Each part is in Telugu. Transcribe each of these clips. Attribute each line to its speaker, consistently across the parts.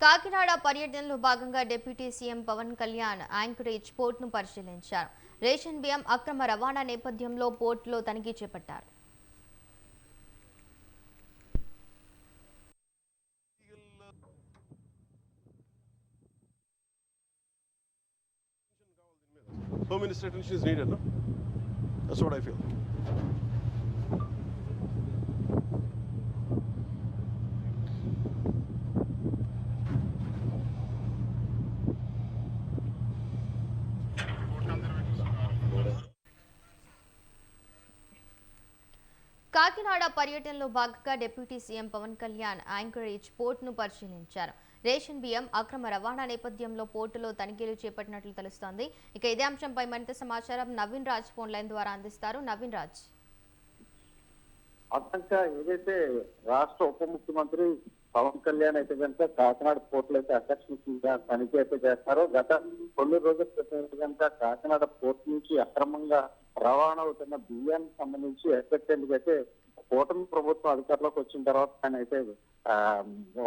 Speaker 1: కాకినాడ పర్యటనలో భాగంగా deputy CM Pawan Kalyan anchorage పోర్టును పరిశీలించారు రేషన్ బియ్యం అక్రమ రవాణా నేపథ్యంలో పోర్టులో తనిఖీ చేపట్టారు
Speaker 2: Home Minister attention is needed, no? That's what I feel.
Speaker 1: Kakinada పర్యటనలో భాగంగా deputy CM Pawan Kalyan anchorage పోర్టును పరిశీలించారు. రేషన్ బియ్యం అక్రమ రవాణా నేపథ్యంలో పోర్టులో తనిఖీలు చేపట్టినట్లు తెలుస్తోంది. ఇక ఇదే అంశంపై మరింత సమాచారం నవీన్ రాజ్ ఫోన్ లైన్ ద్వారా అందిస్తారు. నవీన్ రాజ్.
Speaker 3: ఏదైతే రాష్ట్ర ఉప ముఖ్యమంత్రి పవన్ కళ్యాణ్ అయితే కనుక కాకినాడ పోర్టులు అయితే ఆకర్షణీయంగా తనిఖీ అయితే చేస్తారో గత కొన్ని రోజుల క్రితం కనుక కాకినాడ పోర్ట్ నుంచి అక్రమంగా రవాణా అవుతున్న బియ్యానికి సంబంధించి ఎఫెక్టెంట్ అయితే కూటమి ప్రభుత్వం అధికారంలోకి వచ్చిన తర్వాత ఆయన అయితే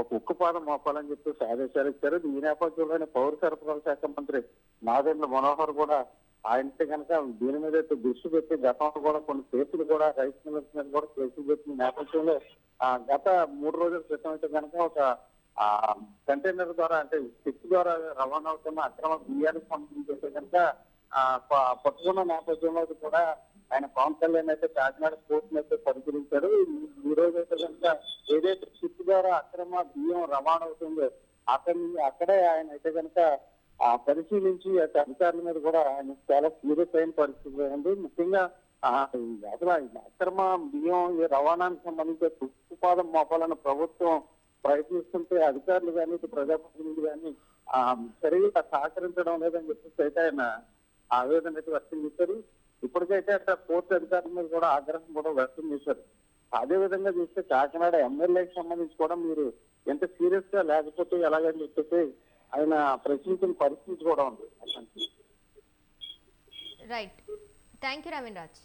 Speaker 3: ఒక ఉక్కుపాదం మోపాలని చెప్పేసి ఆదేశాలు ఇచ్చారు. ఈ నేపథ్యంలోనే పౌర సరఫరాల శాఖ మంత్రి నాదేంద్ర మనోహర్ కూడా ఆయనతే కనుక దీని మీద అయితే దృష్టి పెట్టి గతంలో కూడా కొన్ని కేసులు కూడా రైతు మిల్లర్స్ మీద కూడా కేసులు పెట్టిన నేపథ్యంలో ఆ, గత మూడు రోజుల క్రితం అయితే కనుక ఒక ఆ కంటైనర్ ద్వారా అంటే షిప్ ద్వారా రవాణా అవుతున్న అక్రమ బియ్యానికి పంపిణీ చేస్తే కనుక ఆ, పట్టుకున్న నేపథ్యంలో కూడా ఆయన పవన్ కళ్యాణ్ అయితే కాకినాడ కోర్టు అయితే పరిశీలించారు. ఈ- రోజు అయితే కనుక ఏదైతే షిప్ ద్వారా అక్రమ బియ్యం రవాణా అవుతుందో అక్కడి అక్కడే ఆయన అయితే కనుక ఆ పరిశీలించి అటు అధికారుల మీద కూడా ఆయన చాలా సీరియస్ అయిన పరిస్థితి ఉంది. ముఖ్యంగా అసలు అక్రమ బియ్యం ఈ రవాణానికి సంబంధించి ఉత్పాదం మోపాలని ప్రభుత్వం ప్రయత్నిస్తుంటే అధికారులు కానీ ఇటు ప్రజాప్రతినిధులు కానీ ఆ సరిగ్గా సహకరించడం లేదని చెప్పేసి అయితే ఆయన ఆవేదన అయితే వ్యక్తం చేశారు. ఇప్పటికైతే అక్కడ కోర్టు అధికారుల మీద కూడా ఆగ్రహం కూడా వ్యక్తం చేశారు. అదే విధంగా చూస్తే కాకినాడ ఎమ్మెల్యేకి సంబంధించి కూడా మీరు ఎంత సీరియస్గా లేకపోతే ఎలాగని చెప్పేసి ఆయన ప్రశ్నించిన పరిస్థితి కూడా ఉంది.
Speaker 1: Right thank you Naveen Raj